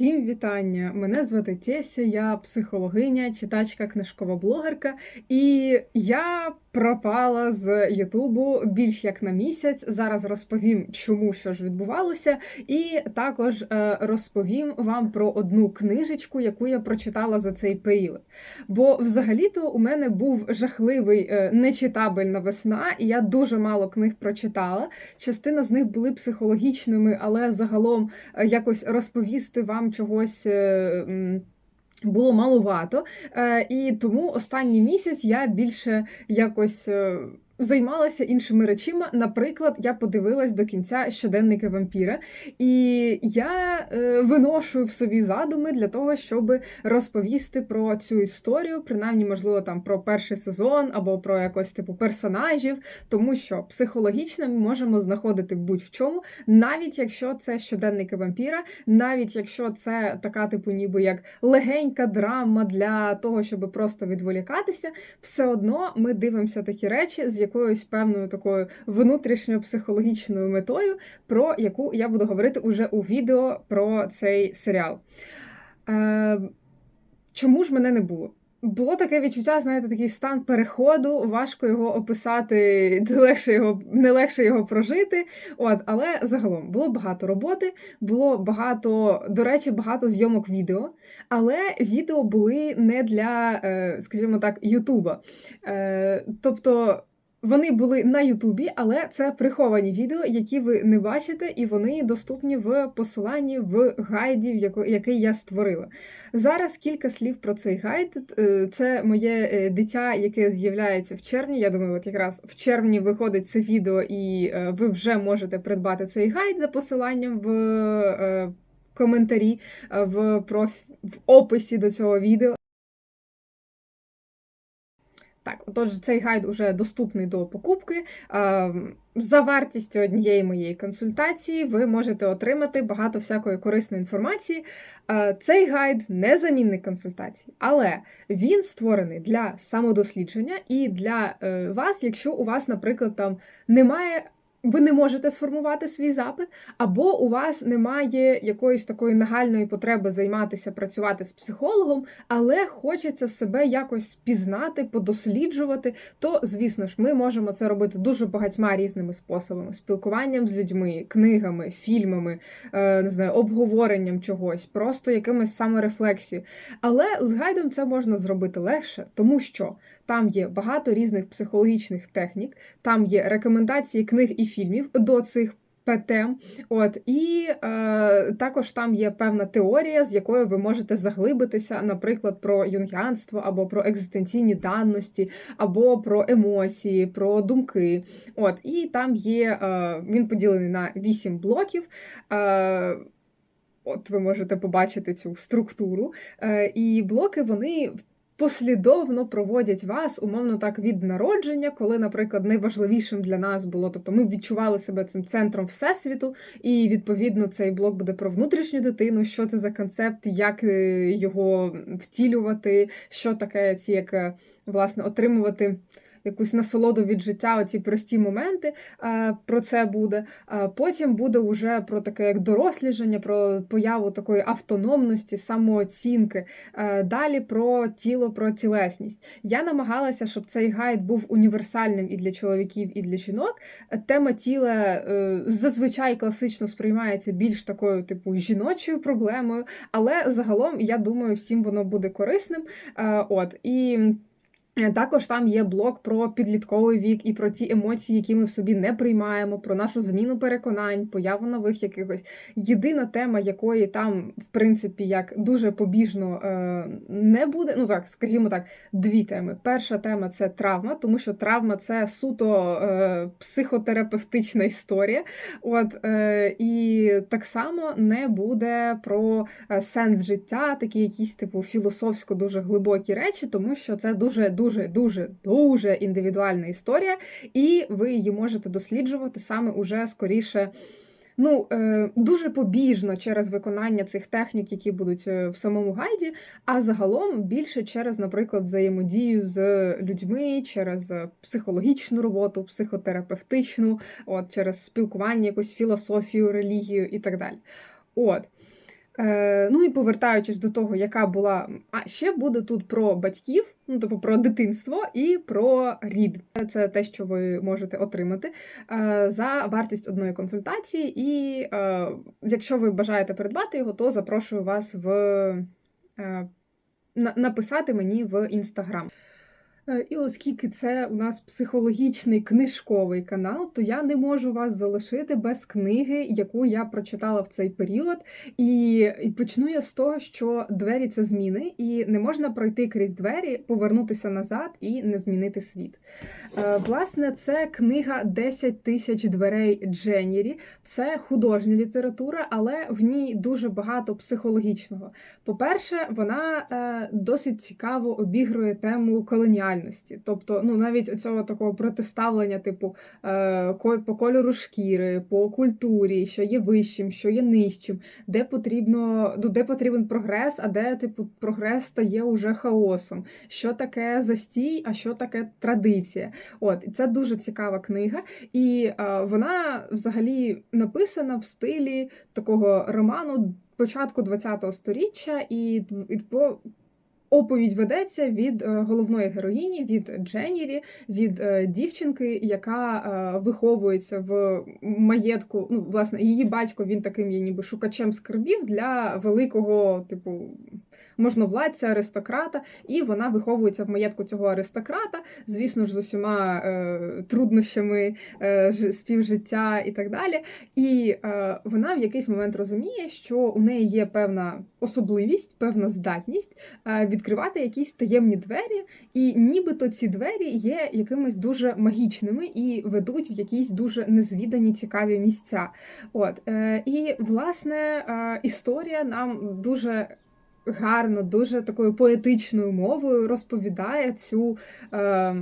Всім вітання! Мене звати Теся, я психологиня, читачка, книжкова блогерка, і я пропала з Ютубу більш як на місяць. Зараз розповім, чому що ж відбувалося, і також е, розповім вам про одну книжечку, яку я прочитала за цей період. Бо взагалі-то у мене був жахливий е, нечитабельна весна, і я дуже мало книг прочитала. Частина з них були психологічними, але загалом е, якось розповісти вам чогось. е, Було малувато, Е, і тому останній місяць я більше якось е, займалася іншими речима. Наприклад, я подивилась до кінця щоденники вампіра, і я е, виношую в собі задуми для того, щоб розповісти про цю історію, принаймні, можливо, там про перший сезон або про якось типу персонажів, тому що психологічно ми можемо знаходити будь-в чому, навіть якщо це щоденники вампіра, навіть якщо це така, типу, ніби як легенька драма для того, щоб просто відволікатися, все одно ми дивимося такі речі з якоюсь певною такою внутрішньою психологічною метою, про яку я буду говорити уже у відео про цей серіал. Е, чому ж мене не було? Було таке відчуття, знаєте, такий стан переходу, важко його описати, легше його, не легше його прожити. От, але загалом було багато роботи, було багато, до речі, багато зйомок відео, але відео були не для, е, скажімо так, Ютуба. Е, Тобто. Вони були на Ютубі, але це приховані відео, які ви не бачите, і вони доступні в посиланні в гайді, який я створила. Зараз кілька слів про цей гайд. Е, Це моє е, дитя, яке з'являється в червні. Я думаю, от якраз в червні виходить це відео, і е, ви вже можете придбати цей гайд за посиланням в коментарі в проф... в описі до цього відео. Так, отож, цей гайд уже доступний до покупки. Е, За вартістю однієї моєї консультації ви можете отримати багато всякої корисної інформації. Е, Цей гайд не замінник консультацій, але він створений для самодослідження і для е, вас, якщо у вас, наприклад, там немає. Ви не можете сформувати свій запит, або у вас немає якоїсь такої нагальної потреби займатися, працювати з психологом, але хочеться себе якось пізнати, подосліджувати, то, звісно ж, ми можемо це робити дуже багатьма різними способами: спілкуванням з людьми, книгами, фільмами, е, не знаю, обговоренням чогось, просто якимось саморефлексією. Але з гайдом це можна зробити легше, тому що там є багато різних психологічних технік, там є рекомендації книг і фільмів до цих. ПТ, от і е, також там є певна теорія, з якою ви можете заглибитися, наприклад, про юнгіанство, або про екзистенційні даності, або про емоції, про думки. От і там є е, він поділений на вісім блоків. Е, От ви можете побачити цю структуру. Е, і блоки вони послідовно проводять вас, умовно так, від народження, коли, наприклад, найважливішим для нас було, тобто ми відчували себе цим центром всесвіту, і відповідно цей блок буде про внутрішню дитину, що це за концепт, як е, його втілювати, що таке ці як е, власне отримувати. Якусь насолоду від життя, оці прості моменти е, про це буде. Е, Потім буде вже про таке як доросліження, про появу такої автономності, самооцінки. Е, Далі про тіло, про тілесність. Я намагалася, щоб цей гайд був універсальним і для чоловіків, і для жінок. Тема тіла зазвичай класично сприймається більш такою, типу, жіночою проблемою, але загалом, я думаю, всім воно буде корисним. От і. Також там є блок про підлітковий вік і про ті емоції, які ми в собі не приймаємо, про нашу зміну переконань, появу нових якихось. Єдина тема, якої там, в принципі, як дуже побіжно е, не буде. Ну так, скажімо так, дві теми. Перша тема це травма, тому що травма це суто е, психотерапевтична історія. От е, і так само не буде про е, сенс життя, такі якісь типу філософсько дуже глибокі речі, тому що це дуже дуже дуже дуже індивідуальна історія, і ви її можете досліджувати саме уже скоріше. Ну, е, дуже побіжно через виконання цих технік, які будуть е, в самому гайді, а загалом більше через, наприклад, взаємодію з людьми, через е, психологічну роботу, психотерапевтичну, от через спілкування, якусь філософію, релігію і так далі. От. Е, ну і повертаючись до того, яка була. А ще буде тут про батьків, ну тобто про дитинство і про рід. Це те, що ви можете отримати е, за вартість одної консультації. І е, якщо ви бажаєте придбати його, то запрошую вас в на- написати мені в інстаграм. Е, І оскільки це у нас психологічний книжковий канал, то я не можу вас залишити без книги, яку я прочитала в цей період. І, і почну я з того, що двері це зміни, і не можна пройти крізь двері, повернутися назад і не змінити світ. Е, Власне, це книга «10 тисяч дверей Дженірі. Це художня література, але в ній дуже багато психологічного. По-перше, вона е, досить цікаво обігрує тему колоніальності. Тобто, ну навіть оцього такого протиставлення, типу е, по кольору шкіри, по культурі, що є вищим, що є нижчим, де потрібно, ну, де потрібен прогрес, а де типу прогрес стає уже хаосом. Що таке застій, а що таке традиція? От і це дуже цікава книга, і е, вона взагалі написана в стилі такого роману початку ХХ століття, і по. Оповідь ведеться від е, головної героїні, від Дженірі, від е, дівчинки, яка е, виховується в маєтку. Ну, власне, її батько він таким є ніби шукачем скарбів для великого, типу, можновладця, аристократа, і вона виховується в маєтку цього аристократа, звісно ж, з усіма е, труднощами е, співжиття і так далі. І е, вона в якийсь момент розуміє, що у неї є певна особливість, певна здатність е, відкривати якісь таємні двері, і нібито ці двері є якимись дуже магічними і ведуть в якісь дуже незвідані цікаві місця. От е, і власне е, історія нам дуже. Гарно, дуже такою поетичною мовою розповідає цю е,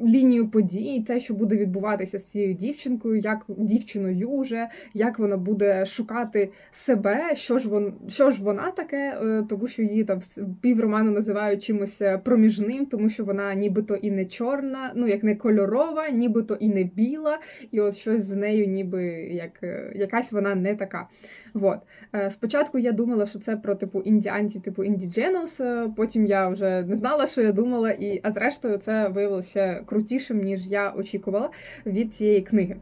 лінію подій, те, що буде відбуватися з цією дівчинкою, як дівчиною вже, як вона буде шукати себе, що ж вон, що ж вона таке, е, тому що її там півроману називають чимось е, проміжним, тому що вона нібито і не чорна, ну як не кольорова, нібито і не біла, і от щось з нею, ніби як е, якась вона не така. Вот. Е, Спочатку я думала, що це про типу індіанців, типу індідженус. е, Потім я вже не знала, що я думала, і а зрештою це виявилося крутішим, ніж я очікувала від цієї книги.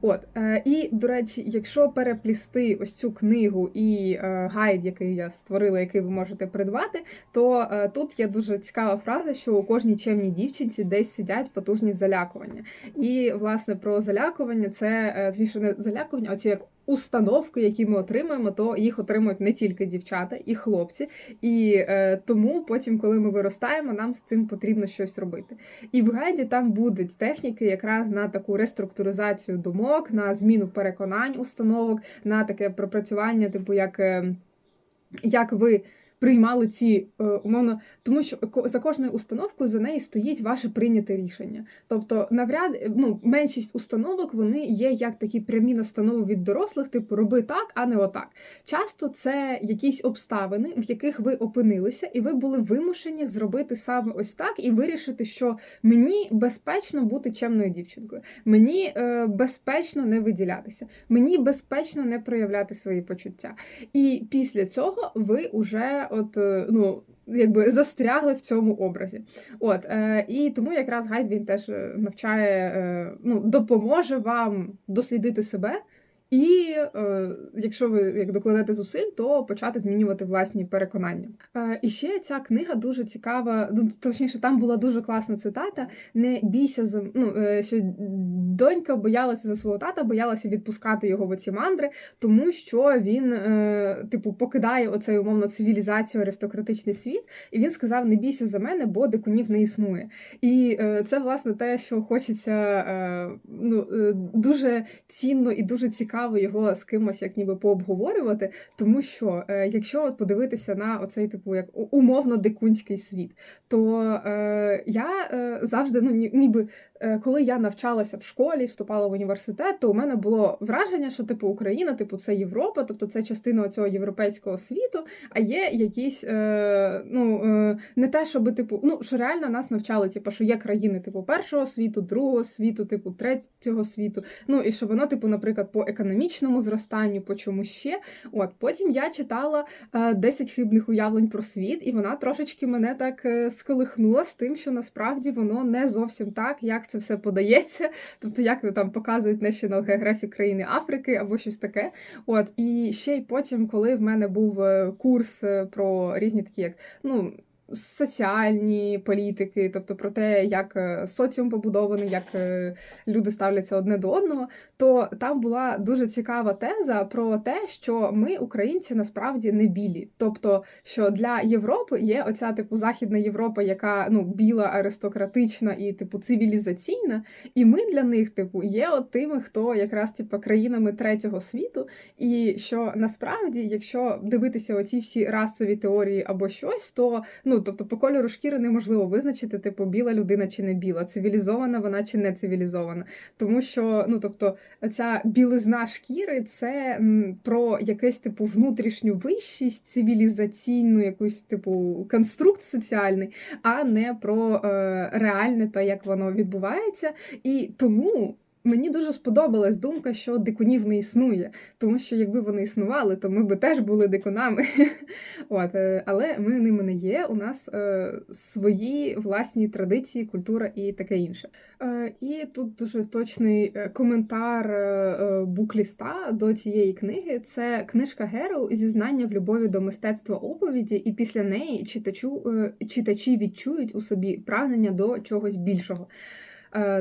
От е, і до речі, якщо переплісти ось цю книгу і е, гайд, який я створила, який ви можете придбати, то е, тут є дуже цікава фраза, що у кожній чемній дівчинці десь сидять потужні залякування. І власне про залякування це точніше не залякування, а ці як установки, які ми отримуємо, то їх отримують не тільки дівчата, і хлопці. І е, тому потім, коли ми виростаємо, нам з цим потрібно щось робити. І в гайді там будуть техніки якраз на таку реструктуризацію думок, на зміну переконань, установок, на таке пропрацювання, типу як. е, Як ви приймали ці е, умовно, тому що за кожною установкою за неї стоїть ваше прийняте рішення. Тобто, навряд е, ну, меншість установок вони є як такі прямі настанови від дорослих, типу роби так, а не отак. Часто це якісь обставини, в яких ви опинилися, і ви були вимушені зробити саме ось так і вирішити, що мені безпечно бути чемною дівчинкою, мені е, безпечно не виділятися, мені безпечно не проявляти свої почуття. І після цього ви вже от е, ну. Якби застрягли в цьому образі. От, е, і тому якраз гайд він теж е, навчає, е, ну, допоможе вам дослідити себе, і е, якщо ви як докладете зусиль, то почати змінювати власні переконання. Е, і ще ця книга дуже цікава. ну, Точніше, там була дуже класна цитата: не бійся за ну, е, що донька боялася за свого тата, боялася відпускати його в оці мандри, тому що він, е, типу, покидає оцей умовно цивілізацію, аристократичний світ. І він сказав: Не бійся за мене, бо дикунів не існує. І е, це власне те, що хочеться е, ну, е, дуже цінно і дуже цікаво його з кимось як ніби пообговорювати, тому що е, якщо от подивитися на оцей типу як умовно дикунський світ, то е, я е, завжди ну ні- ніби коли я навчалася в школі, вступала в університет, то у мене було враження, що типу Україна, типу, це Європа, тобто це частина цього європейського світу, а є якісь, е, ну е, не те, щоб типу, ну що реально нас навчали, типу, що є країни типу першого світу, другого світу, типу третього світу. Ну і що воно, типу, наприклад, по економічному зростанню, по чому ще. От потім я читала е, 10 хибних уявлень про світ, і вона трошечки мене так е, сколихнула з тим, що насправді воно не зовсім так, як це все подається. Тобто, як там показують National Geographic країни Африки або щось таке. От і ще й потім, коли в мене був е, курс е, про різні такі, як ну. Соціальні політики, тобто про те, як е, соціум побудований, як е, люди ставляться одне до одного, то там була дуже цікава теза про те, що ми, українці, насправді не білі. Тобто, що для Європи є оця типу Західна Європа, яка ну біла, аристократична і типу цивілізаційна, і ми для них, типу, є от тими, хто якраз типу країнами третього світу, і що насправді, якщо дивитися оці всі расові теорії або щось, то ну тобто по кольору шкіри неможливо визначити, типу, біла людина чи не біла, цивілізована вона чи не цивілізована. Тому що, ну тобто, ця білизна шкіри це про якесь типу внутрішню вищість, цивілізаційну якусь типу конструкт соціальний, а не про е, реальне та як воно відбувається. І тому. Мені дуже сподобалась думка, що дикунів не існує, тому що якби вони існували, то ми би теж були дикунами. От, е, але ми ними не є. У нас е, свої власні традиції, культура і таке інше. Е, і тут дуже точний е, коментар е, букліста до цієї книги. Це книжка Геру Зізнання в любові до мистецтва оповіді, і після неї читачу, читачі відчують у собі прагнення до чогось більшого.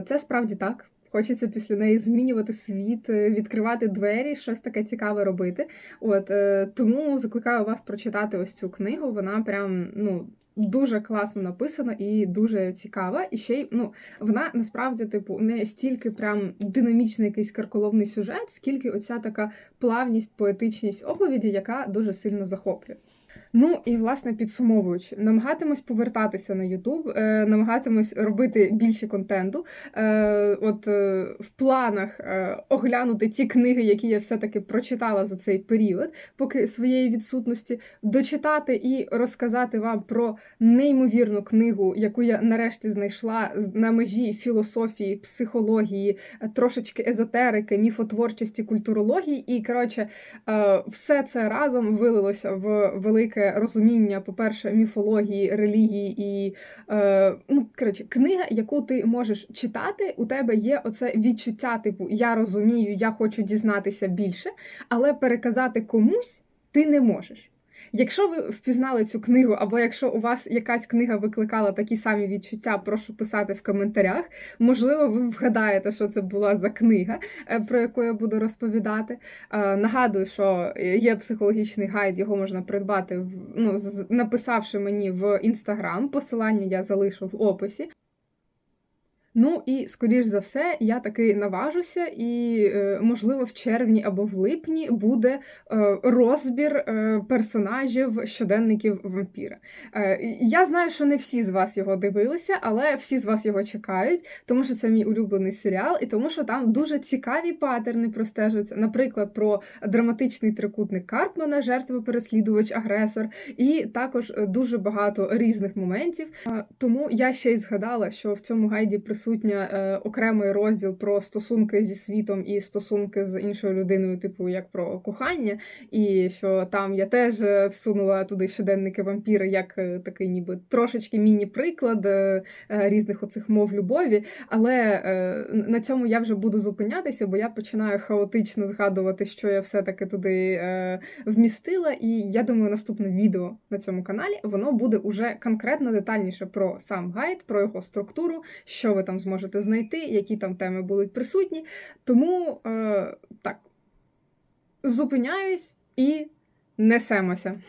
Це справді так. Хочеться після неї змінювати світ, е, відкривати двері, щось таке цікаве робити. От е, тому закликаю вас прочитати ось цю книгу. Вона прям ну. Дуже класно написана і дуже цікава. І ще й ну вона насправді, типу, не стільки прям динамічний якийсь карколовний сюжет, скільки оця така плавність, поетичність оповіді, яка дуже сильно захоплює. Ну і власне підсумовуючи, намагатимось повертатися на Ютуб, е, намагатимось робити більше контенту. Е, От е, в планах оглянути ті книги, які я все-таки прочитала за цей період, поки своєї відсутності, дочитати і розказати вам про неймовірну книгу, яку я нарешті знайшла на межі філософії, психології, трошечки езотерики, міфотворчості, культурології. І коротше, все це разом вилилося в велике розуміння, по-перше, міфології, релігії і е, ну, коротше, книга, яку ти можеш читати, у тебе є оце відчуття, типу, я розумію, я хочу дізнатися більше, але переказати комусь ти не можеш. Якщо ви впізнали цю книгу, або якщо у вас якась книга викликала такі самі відчуття, прошу писати в коментарях. Можливо, ви вгадаєте, що це була за книга, е, про яку я буду розповідати. Е, Нагадую, що є психологічний гайд, його можна придбати, ну, написавши мені в інстаграм. Посилання я залишу в описі. Ну і скоріш за все, я таки наважуся, і е, можливо в червні або в липні буде е, розбір е, персонажів щоденників вампіра. Я знаю, що не всі з вас його дивилися, але всі з вас його чекають, тому що це мій улюблений серіал, і тому що там дуже цікаві патерни простежуються. Наприклад, про драматичний трикутник Карпмана, жертва, переслідувач, агресор, і також дуже багато різних моментів. Тому я ще й згадала, що в цьому гайді присутня е, окремий розділ про стосунки зі світом і стосунки з іншою людиною, типу як про кохання, і що там я теж е, всунула туди щоденники вампіра, як е, такий, ніби трошечки міні-приклад різних оцих мов любові. Але на цьому я вже буду зупинятися, бо я починаю хаотично згадувати, що я все-таки туди вмістила. І я думаю, наступне відео на цьому каналі воно буде уже конкретно детальніше про сам гайд, про його структуру, що ви там зможете знайти, які там теми будуть присутні. Тому е, так, зупиняюсь і несемося.